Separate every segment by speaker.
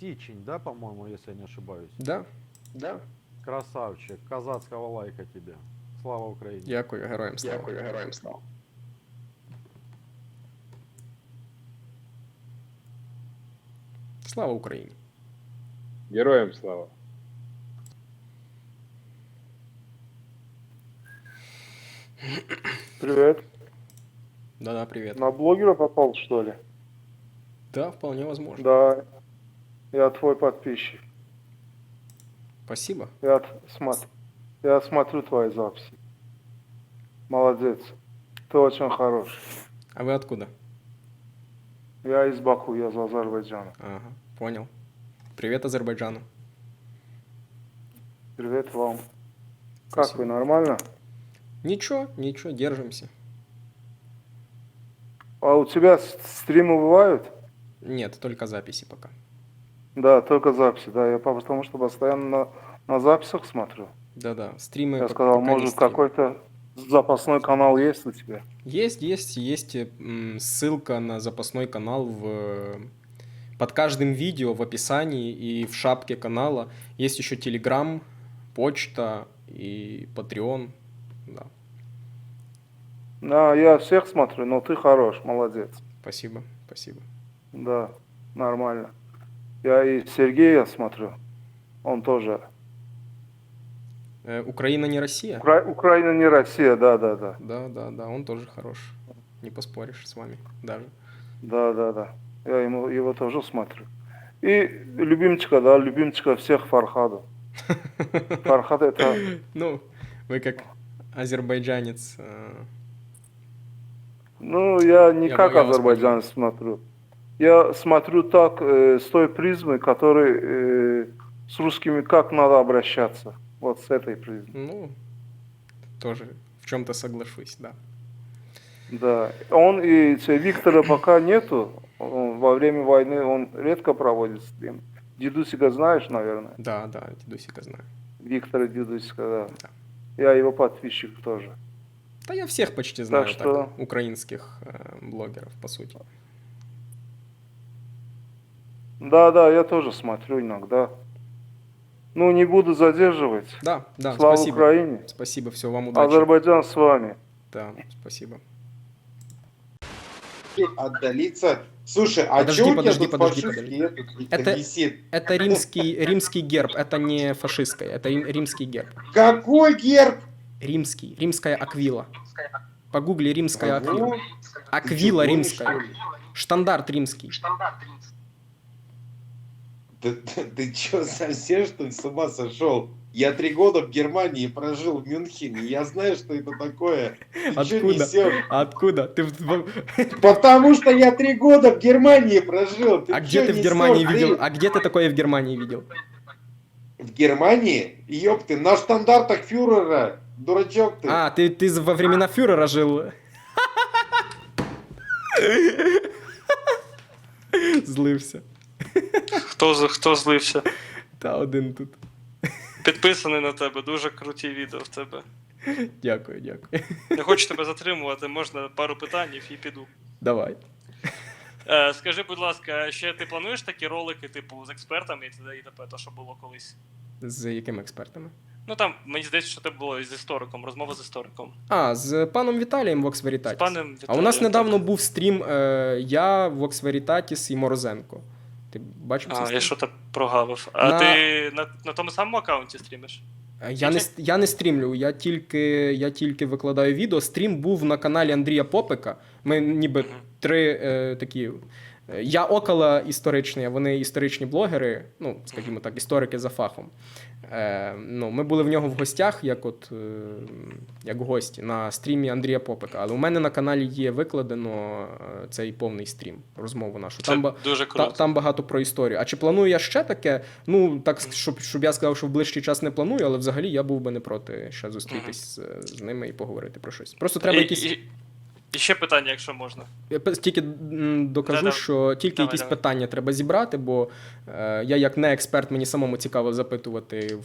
Speaker 1: Сичень, да, по-моему, если я не ошибаюсь?
Speaker 2: Да, да.
Speaker 1: Красавчик, казацкого лайка тебе. Слава Украине.
Speaker 2: Дякую, героям слава. Дякую, героям слава. Слава Україні!
Speaker 3: Героям слава.
Speaker 4: Привет.
Speaker 2: Да-да, привет.
Speaker 4: На блогера попал, что ли?
Speaker 2: Да, вполне возможно.
Speaker 4: Да. Я твой подписчик.
Speaker 2: Спасибо.
Speaker 4: Я т- смотрю, я смотрю твои записи. Молодец. Ты очень хорош.
Speaker 2: А вы откуда?
Speaker 4: Я из Баку, я из Азербайджана.
Speaker 2: Ага, понял. Привет Азербайджану.
Speaker 4: Привет вам. Как
Speaker 2: Спасибо.
Speaker 4: вы, нормально?
Speaker 2: Ничего, ничего, держимся.
Speaker 4: А у тебя стримы бывают?
Speaker 2: Нет, только записи пока.
Speaker 4: Да, только записи, да. Я по- потому что постоянно на, на записях смотрю.
Speaker 2: Да-да, стримы
Speaker 4: Я сказал, может, какой-то запасной канал есть у тебя?
Speaker 2: Есть, есть, есть ссылка на запасной канал в под каждым видео в описании и в шапке канала есть еще Telegram, почта и Patreon. Да,
Speaker 4: Да, я всех смотрю, но ты хорош, молодец.
Speaker 2: спасибо, спасибо.
Speaker 4: Да, нормально. Я и Сергея смотрю. Он тоже.
Speaker 2: Э, Украина не Россия?
Speaker 4: Укра- Украина не Россия, да, да, да.
Speaker 2: Да, да, да, он тоже хорош. Не поспоришь с вами даже.
Speaker 4: Да, да, да. Я ему, его тоже смотрю. И любимчика, да, любимчика всех Фархаду. Фархад это...
Speaker 2: Ну, вы как азербайджанец. э,
Speaker 4: Ну, я не
Speaker 2: Я
Speaker 4: как
Speaker 2: я
Speaker 4: азербайджанец смотрю. Я смотрю так, э, с той призмы, который э, с русскими как надо обращаться. Вот с этой призмы.
Speaker 2: Ну, тоже в чем-то соглашусь, да.
Speaker 4: Да. Он и Виктора пока нету. Он во время войны он редко проводит стрим. Дедусика знаешь, наверное?
Speaker 2: Да, да, Дедусика знаю.
Speaker 4: Виктора Дедусика, да.
Speaker 2: Да.
Speaker 4: Я его подписчик тоже.
Speaker 2: Да я всех почти знаю так,
Speaker 4: что-
Speaker 2: украинских э, блогеров, по сути.
Speaker 4: Да, да, я тоже смотрю иногда. Ну, не буду задерживать.
Speaker 2: Да, да,
Speaker 4: Слава
Speaker 2: спасибо.
Speaker 4: Украине.
Speaker 2: Спасибо, все, вам удачи.
Speaker 4: Азербайджан с вами.
Speaker 2: Да, спасибо.
Speaker 5: отдалиться. Слушай, а
Speaker 2: Подожди,
Speaker 5: чё у
Speaker 2: подожди,
Speaker 5: тебя тут
Speaker 2: подожди,
Speaker 5: этот
Speaker 2: Это-
Speaker 5: висит?
Speaker 2: Это римский, римский герб, это не фашистское, это рим- римский герб.
Speaker 5: Какой герб?
Speaker 2: Римский, римская аквила. Погугли римская аквила. Аквила римская.
Speaker 5: что ли?
Speaker 2: Штандарт римский.
Speaker 5: Да, ты, ты чё, совсем что ли с ума сошел? Я три года в Германии прожил в Мюнхене, я знаю, что это такое. Ты
Speaker 2: Откуда? А откуда? Ты,
Speaker 5: Потому что я три года в Германии прожил.
Speaker 2: а
Speaker 5: чё
Speaker 2: где ты в? Германии
Speaker 5: Ты
Speaker 2: видел? А где ты такое в Германии видел?
Speaker 5: В Германии? Ёб ты, на штандартах фюрера, дурачок ты.
Speaker 2: А, ты, ты во времена фюрера жил. Злився.
Speaker 6: Хто, хто злився?
Speaker 2: Та один тут.
Speaker 6: Підписаний на тебе, дуже круті відео в тебе.
Speaker 2: Дякую, дякую.
Speaker 6: Не хочу тебе затримувати, можна пару питань і піду.
Speaker 2: Давай.
Speaker 6: Е, скажи, будь ласка, ще ти плануєш такі ролики, типу, з експертами і т.д. і т.п., то, що було колись?
Speaker 2: З якими експертами?
Speaker 6: Ну там, мені здається, що це було з істориком, розмова з істориком.
Speaker 2: А, з паном Віталієм Vox
Speaker 6: З
Speaker 2: Veritatis.
Speaker 6: паном
Speaker 2: А у нас недавно
Speaker 6: так.
Speaker 2: був стрім е, я, Vox Veritatis і Морозенко. Ти бачив це?
Speaker 6: А, я що то прогавив. А
Speaker 2: На-
Speaker 6: ти на, на тому самому аккаунті стрімиш?
Speaker 2: Я не, я не стрімлю, я тільки, я тільки викладаю відео. Стрім був на каналі Андрія Попика. Ми ніби три е, такі. Я около історичний, а вони історичні блогери, ну, скажімо так, історики за фахом. Е, ну, ми були в нього в гостях, як от е, як гості, на стрімі Андрія Попика. Але у мене на каналі є викладено е, цей повний стрім, розмову нашу.
Speaker 6: Це
Speaker 2: Там,
Speaker 6: дуже
Speaker 2: та, там багато про історію. А чи планую я ще таке? Ну, так, щоб, щоб я сказав, що в ближчий час не планую, але взагалі я був би не проти ще зустрітись з, з ними і поговорити про щось. Просто треба
Speaker 6: і,
Speaker 2: якісь.
Speaker 6: і, і ще питання, якщо можна.
Speaker 2: Я тільки докажу,
Speaker 6: Да-да.
Speaker 2: що тільки
Speaker 6: Давай,
Speaker 2: якісь
Speaker 6: давай.
Speaker 2: питання треба зібрати, бо е, я, як не експерт, мені самому цікаво запитувати в,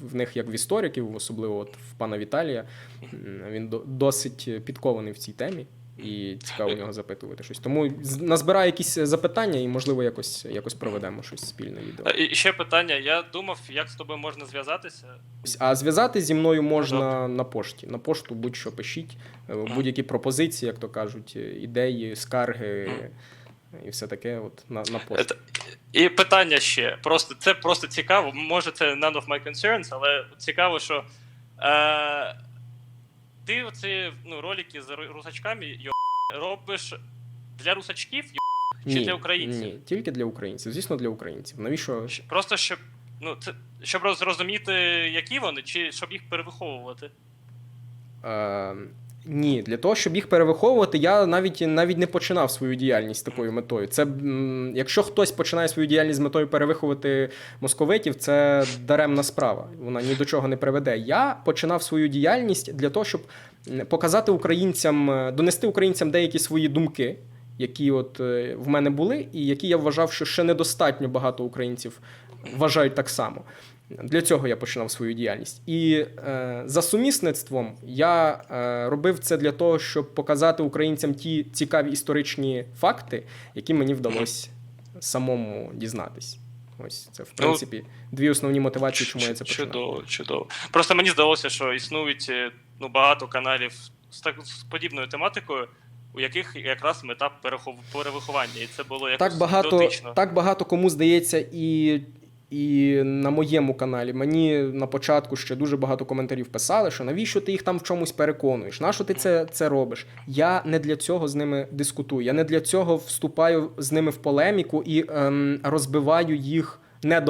Speaker 2: в них як в істориків, особливо от в пана Віталія. Він до, досить підкований в цій темі. І цікаво у нього запитувати щось. Тому назбираю якісь запитання і, можливо, якось, якось проведемо щось спільне відео.
Speaker 6: Е, І ще питання. Я думав, як з тобою можна зв'язатися.
Speaker 2: А зв'язати зі мною можна на пошті. На пошту будь-що пишіть, е, будь-які пропозиції, як то кажуть, е, ідеї, скарги і все таке. От на, на пошту.
Speaker 6: Е, І питання ще. Просто це просто цікаво. Може, це none of my concerns, але цікаво, що е, ти оці ну, ролики з русачками йо, робиш для русачків йо, чи для українців?
Speaker 2: Ні, тільки для українців. Звісно, для українців. Навіщо?
Speaker 6: Просто щоб. Ну, це, щоб роз- зрозуміти, які вони, чи щоб їх перевиховувати.
Speaker 2: Е, ні, для того, щоб їх перевиховувати, я навіть навіть не починав свою діяльність такою метою. Це якщо хтось починає свою діяльність з метою перевиховувати московитів, це даремна справа. Вона ні до чого не приведе. Я починав свою діяльність для того, щоб показати українцям, е, донести українцям деякі свої думки. Які от е, в мене були, і які я вважав, що ще недостатньо багато українців вважають так само. Для цього я починав свою діяльність. І е, за сумісництвом я е, робив це для того, щоб показати українцям ті цікаві історичні факти, які мені вдалося самому дізнатись. Ось це, в принципі, дві основні мотивації, чому я це починав.
Speaker 6: Чудово, чудово. Просто мені здалося, що існують е, ну, багато каналів з, так, з подібною тематикою, у яких якраз мета перехов... перевиховання, і це було якось
Speaker 2: Так багато,
Speaker 6: дотично.
Speaker 2: так багато кому здається, і, і на моєму каналі. Мені на початку ще дуже багато коментарів писали, що навіщо ти їх там в чомусь переконуєш? Нащо ти це, це робиш? Я не для цього з ними дискутую. Я не для цього вступаю з ними в полеміку і ем, розбиваю їх. Не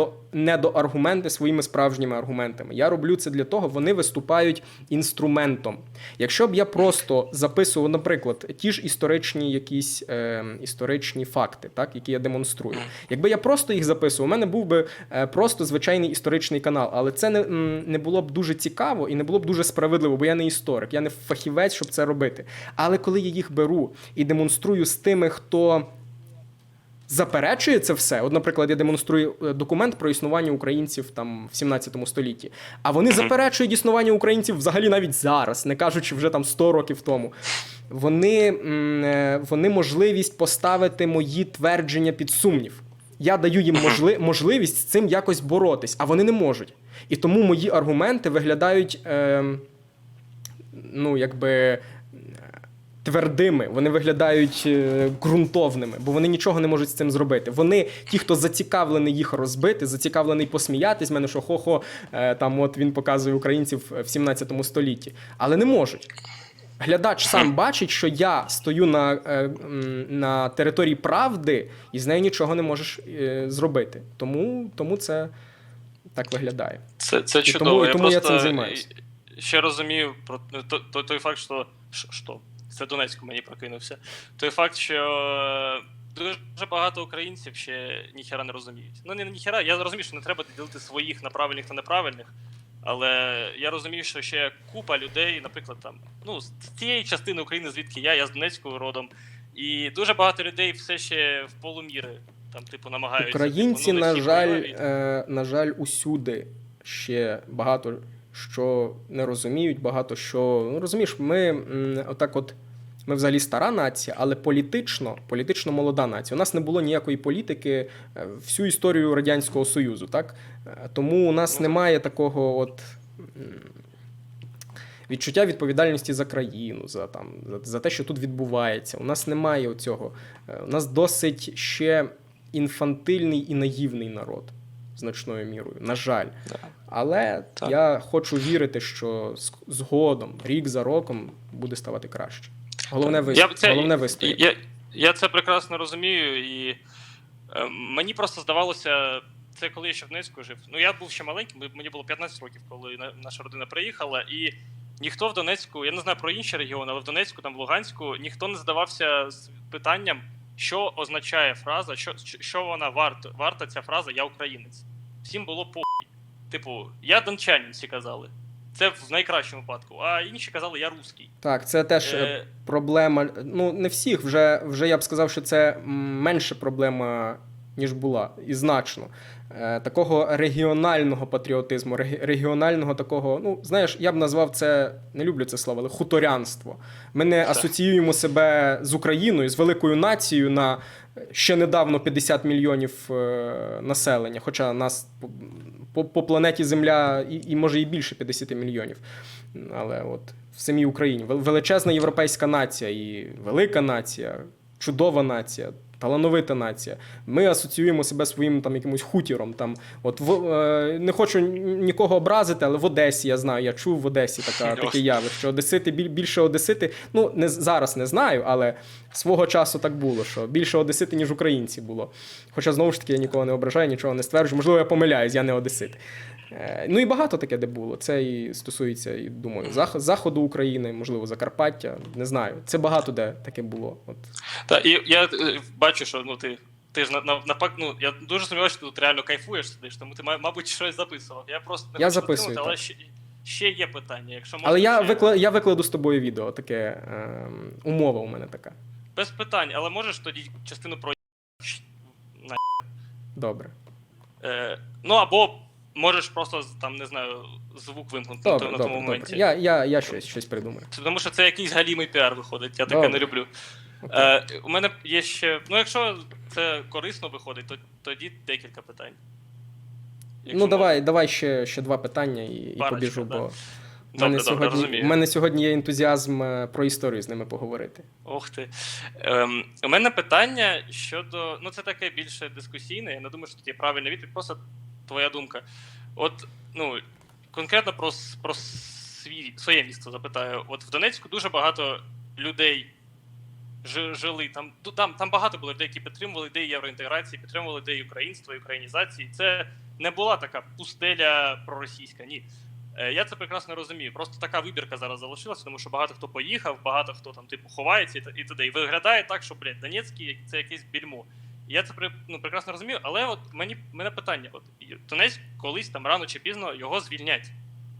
Speaker 2: до, аргументи своїми справжніми аргументами. Я роблю це для того, вони виступають інструментом. Якщо б я просто записував, наприклад, ті ж історичні якісь е, історичні факти, так, які я демонструю. Якби я просто їх записував, у мене був би е, просто звичайний історичний канал, але це не, не було б дуже цікаво і не було б дуже справедливо, бо я не історик, я не фахівець, щоб це робити. Але коли я їх беру і демонструю з тими, хто заперечує це все. От, наприклад, я демонструю е, документ про існування українців там в 17 столітті. А вони заперечують існування українців взагалі навіть зараз, не кажучи вже там 100 років тому. Вони, е, вони можливість поставити мої твердження під сумнів. Я даю їм можли, можливість з цим якось боротись, а вони не можуть. І тому мої аргументи виглядають, е, ну, якби твердими, вони виглядають е, ґрунтовними, бо вони нічого не можуть з цим зробити. Вони, ті, хто зацікавлений їх розбити, зацікавлений посміятись, мене що хо-хо, е, там от він показує українців в 17 столітті, але не можуть. Глядач сам бачить, що я стою на, е, на території правди і з нею нічого не можеш зробити. Тому, тому це так виглядає.
Speaker 6: Це, це
Speaker 2: І тому- і
Speaker 6: я
Speaker 2: тому я
Speaker 6: просто
Speaker 2: цим займаюсь.
Speaker 6: ще розумію про ну, то- то- той факт, що. Що? Це Донецьку мені прокинувся. Той факт, що дуже багато українців ще ніхера не розуміють. Ну, не ніхера, я розумію, що не треба ділити своїх на правильних та неправильних. Але я розумію, що ще купа людей, наприклад, там, ну, з тієї частини України, звідки я, я з Донецького родом, і дуже багато людей все ще в полуміри, там, типу, намагаються.
Speaker 2: Українці,
Speaker 6: типу, ну,
Speaker 2: на жаль, е, на жаль, усюди ще багато що не розуміють, багато що. Ну розумієш, ми м, отак, от. Ми взагалі стара нація, але політично, політично молода нація. У нас не було ніякої політики е, всю історію Радянського Союзу, так? Е, Тому у нас немає такого от. Відчуття відповідальності за країну, за там за, за те, що тут відбувається. У нас немає цього. У нас досить ще інфантильний і наївний народ значною мірою. На жаль.
Speaker 6: Да.
Speaker 2: Але
Speaker 6: Так.
Speaker 2: я хочу вірити, що згодом, рік за роком, буде ставати краще. Головне, ви...
Speaker 6: Я це-
Speaker 2: Головне вистояти.
Speaker 6: Я, я це прекрасно розумію, і е, мені просто здавалося, це коли я ще в Донецьку жив. Ну, я був ще маленьким, мені було 15 років, коли наша родина приїхала, і ніхто в Донецьку, я не знаю про інші регіони, але в Донецьку, там в Луганську, ніхто не задавався з питанням, що означає фраза, що, що вона варта, варта ця фраза Я українець. Всім було по. Типу, я дончанин, всі казали. Це в найкращому випадку. А інші казали, я русський.
Speaker 2: Так, це теж е,
Speaker 6: Е,
Speaker 2: проблема. Ну, не всіх. Вже, вже я б сказав, що це менше проблема ніж була, і значно. Е, Такого регіонального патріотизму, регі- регіонального такого, ну знаєш, я б назвав це, не люблю це слово, але хуторянство. Ми не
Speaker 6: Так.
Speaker 2: асоціюємо себе з Україною, з великою нацією на ще недавно 50 мільйонів е, населення, хоча нас по, по, планеті Земля і, і може і більше 50 мільйонів. Але от в самій Україні величезна європейська нація і велика нація, чудова нація. Талановита нація. Ми асоціюємо себе своїм там якимось хутіром. Там, от в, е, не хочу нікого образити, але в Одесі я знаю, я чув в Одесі така, таке явище. Одесити більше Одесити. Ну не зараз не знаю, але свого часу так було, що більше Одесити, ніж українці було. Хоча знову ж таки я нікого не ображаю, нічого не стверджую. Можливо, я помиляюсь, я не Одесит. Е, Ну і багато таке, де було. Це і стосується, і думаю, заходу України, можливо, Закарпаття. Не знаю. Це багато де таке було. От
Speaker 6: Та і я е, бачу, що ну ти. Ти ж на, на, напак, ну, я дуже сумніваюся, що ти тут реально кайфуєш сидиш, тому ти, мабуть, щось записував. Я просто не
Speaker 2: Я
Speaker 6: хочу
Speaker 2: записую,
Speaker 6: затримати, але ще, ще є питання. Якщо можна,
Speaker 2: Але я,
Speaker 6: ще-
Speaker 2: викла... я викладу з тобою відео, таке ем, умова у мене така.
Speaker 6: Без питань, але можеш тоді частину про
Speaker 2: Добре.
Speaker 6: е, ну або можеш просто там не знаю звук вимкнути на,
Speaker 2: Добре,
Speaker 6: на
Speaker 2: добре,
Speaker 6: тому моменті.
Speaker 2: добре. Я, я, я щось, щось придумаю.
Speaker 6: Тому що це якийсь галімий піар виходить, я таке
Speaker 2: Добре.
Speaker 6: не люблю.
Speaker 2: Окей.
Speaker 6: Е, у мене є ще. Ну, якщо це корисно виходить, то тоді декілька питань. Якщо
Speaker 2: ну, давай, давай ще, ще два питання і, і побіжу,
Speaker 6: да.
Speaker 2: бо
Speaker 6: можна.
Speaker 2: в мене,
Speaker 6: Добре, добре,
Speaker 2: сьогодні, мене сьогодні є ентузіазм е, про історію з ними поговорити.
Speaker 6: Ох ти. Ем, у мене питання щодо. Ну, це таке більше дискусійне. Я не думаю, що тут є правильна відповідь, просто твоя думка. От, ну, конкретно про, про свій, своє місто запитаю. От в Донецьку дуже багато людей жили. Там, там, там багато було людей, які підтримували ідеї євроінтеграції, підтримували ідеї українства і українізації. Це не була така пустеля проросійська, ні. Е, Я це прекрасно розумію. Просто така вибірка зараз залишилася, тому що багато хто поїхав, багато хто там типу ховається і т.д. І виглядає так, що блядь, Донецький це якесь більмо. Я це ну, прекрасно розумію, але от мені мене питання: от Тунець колись там рано чи пізно його звільнять.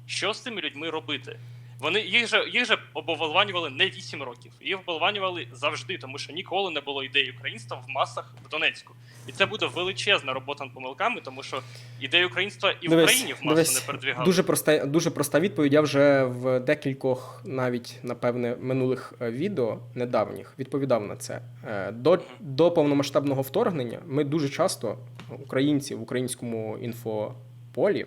Speaker 6: Що з цими людьми робити? Вони їх же їх же обвалванювали не 8 років, їх обвалванювали завжди, тому що ніколи не було ідеї українства в масах в Донецьку. І це буде величезна робота над помилками, тому що ідеї українства і в Україні в масу не передвігали.
Speaker 2: Дуже проста, дуже проста відповідь. Я вже в декількох, навіть напевне, минулих е, відео недавніх відповідав на це. Е, До, до повномасштабного вторгнення ми дуже часто, українці в українському інфополі,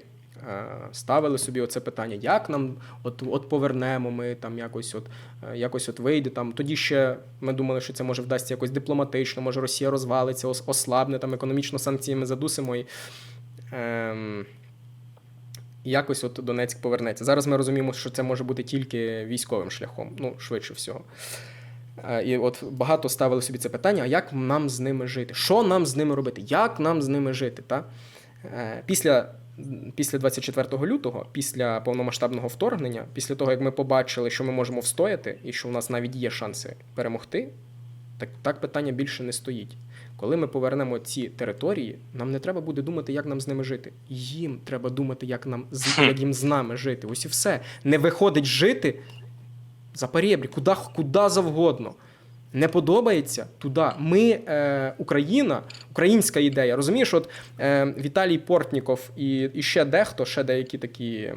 Speaker 2: ставили собі оце питання: як нам от, от повернемо ми там якось от е, якось от вийде там. Тоді ще ми думали, що це може вдасться якось дипломатично, може Росія розвалиться, ослабне там економічно санкціями задусимо і. Ем, якось от Донецьк повернеться. Зараз ми розуміємо, що це може бути тільки військовим шляхом, ну, швидше всього. Е, І от багато ставили собі це питання: а як нам з ними жити? Що нам з ними робити? Як нам з ними жити? Та? Е, Після, після 24 лютого, після повномасштабного вторгнення, після того, як ми побачили, що ми можемо встояти і що у нас навіть є шанси перемогти, так, так питання більше не стоїть. Коли ми повернемо ці території, нам не треба буде думати, як нам з ними жити. Їм треба думати, як нам з як їм з нами жити. Ось і все. Не виходить жити за перебрі, куди, куди завгодно. Не подобається туди. Ми, е, Україна, українська ідея. Розумієш, от е, Віталій Портніков і, і ще дехто, ще деякі такі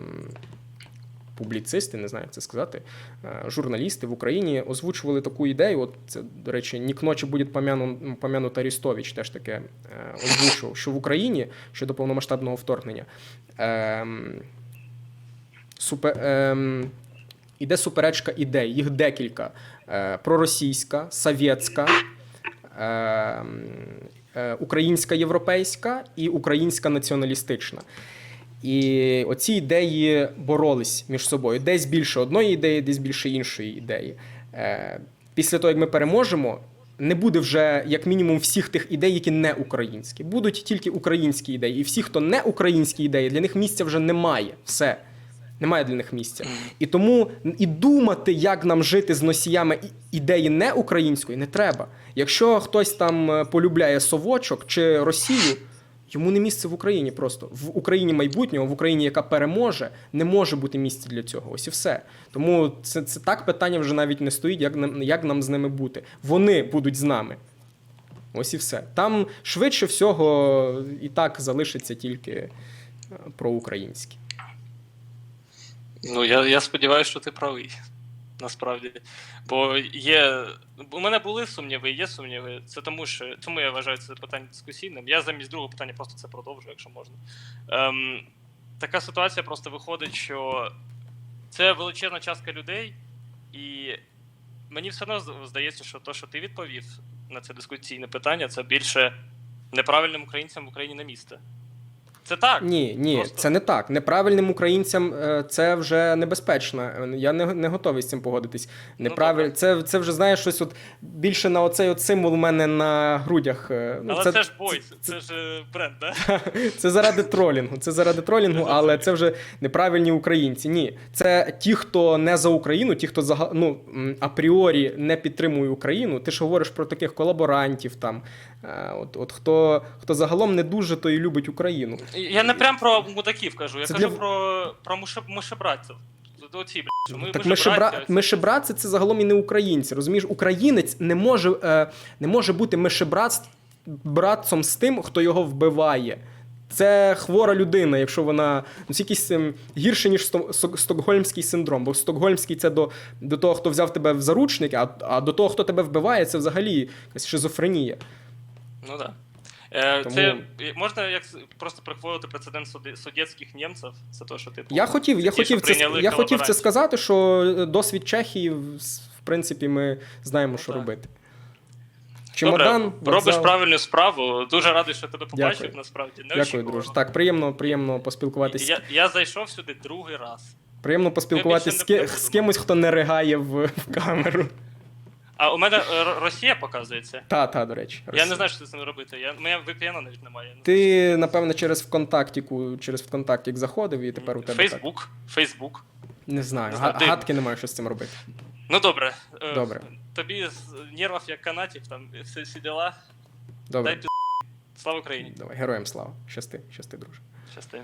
Speaker 2: публіцисти, не знаю, як це сказати, е, журналісти в Україні озвучували таку ідею. От це, до речі, ні к ночі буде помяну, помянут Арістович, теж таке е, озвучував, що в Україні щодо повномасштабного вторгнення. Ем, супер, ем, іде суперечка ідей, їх декілька: е, проросійська, совєтська, е, е, українська європейська і українська націоналістична. І оці ідеї боролись між собою. Десь більше одної ідеї, десь більше іншої ідеї. Після того, як ми переможемо, не буде вже як мінімум всіх тих ідей, які не українські. Будуть тільки українські ідеї. І всі, хто не українські ідеї, для них місця вже немає. Все. Немає для них місця. І тому і думати, як нам жити з носіями ідеї не української, не треба. Якщо хтось там е, полюбляє совочок чи Росію, йому не місце в Україні просто. В Україні майбутнього, в Україні, яка переможе, не може бути місця для цього. Ось і все. Тому це, це так питання вже навіть не стоїть, як нам, як нам з ними бути. Вони будуть з нами. Ось і все. Там швидше всього і так залишиться тільки е, проукраїнське.
Speaker 6: Ну, я, я сподіваюся, що ти правий. Насправді. Бо є. У мене були сумніви, є сумніви. Це тому, що тому я вважаю це питання дискусійним. Я замість другого питання просто це продовжу, якщо можна. Ем, така ситуація просто виходить, що це величезна частка людей, і мені все одно здається, що те, що ти відповів на це дискусійне питання, це більше неправильним українцям в Україні на місце. Це так.
Speaker 2: Ні, ні,
Speaker 6: Просто-
Speaker 2: це не так. Неправильним українцям е, це вже небезпечно. Я не, не готовий з цим погодитись. Неправиль...
Speaker 6: добре.
Speaker 2: це, це вже знаєш щось от більше на оцей от символ у мене на грудях. е, Ну,
Speaker 6: Але це, ж бой, це, ж е, бренд, да?
Speaker 2: Це заради тролінгу. Це заради тролінгу, але це вже неправильні українці. Ні, це ті, хто не за Україну, ті, хто зага- ну, апріорі не підтримує Україну. Ти ж говориш про таких колаборантів, там от, от хто, хто загалом не дуже то і любить Україну.
Speaker 6: Я не прям про мудаків кажу, я
Speaker 2: Це
Speaker 6: кажу
Speaker 2: для-
Speaker 6: про, про мушебратців. Оці, ми
Speaker 2: так мишебра... мишебратці це загалом і не українці. Розумієш, українець не може, е, не може бути мишебрат... братцем з тим, хто його вбиває. Це хвора людина, якщо вона ну, це якийсь ем, гірше, ніж сто- сок- стокгольмський синдром. Бо стокгольмський це до, до того, хто взяв тебе в заручники, а, а до того, хто тебе вбиває, це взагалі якась шизофренія.
Speaker 6: Ну так. Е,
Speaker 2: Тому-
Speaker 6: Це можна як просто прихвалити прецедент судєцьких німців. Це то, що типу.
Speaker 2: Я хотів, я хотів, це, я хотів це сказати, що е, досвід Чехії, в принципі, ми знаємо,
Speaker 6: Ну,
Speaker 2: що
Speaker 6: так.
Speaker 2: робити.
Speaker 6: Добре,
Speaker 2: Чемодан,
Speaker 6: робиш правильну справу. Дуже радий, що тебе побачив,
Speaker 2: Дякую.
Speaker 6: насправді. Не
Speaker 2: Дякую, друже. Так, приємно, приємно поспілкуватися.
Speaker 6: Я, я зайшов сюди другий раз.
Speaker 2: Приємно поспілкуватися з, з кимось, хто не ригає в, в камеру.
Speaker 6: А у мене е, Росія показується.
Speaker 2: Та, та, до речі.
Speaker 6: Я
Speaker 2: Росія.
Speaker 6: не знаю, що з цим робити. Я, мене VPN навіть немає.
Speaker 2: Ти, напевно, через ВКонтактіку, через ВКонтактік заходив і тепер у тебе. Так.
Speaker 6: Фейсбук. Фейсбук.
Speaker 2: Не знаю.
Speaker 6: Не знаю,
Speaker 2: га-
Speaker 6: дивно.
Speaker 2: Гадки немає, що з цим робити.
Speaker 6: Ну добре. Е,
Speaker 2: Добре.
Speaker 6: Тобі з нервів як канатів, там всі, всі діла.
Speaker 2: Добре.
Speaker 6: Дай пі... Слава Україні.
Speaker 2: Давай, героям слава. Щасти, щасти, друже.
Speaker 6: Щасти.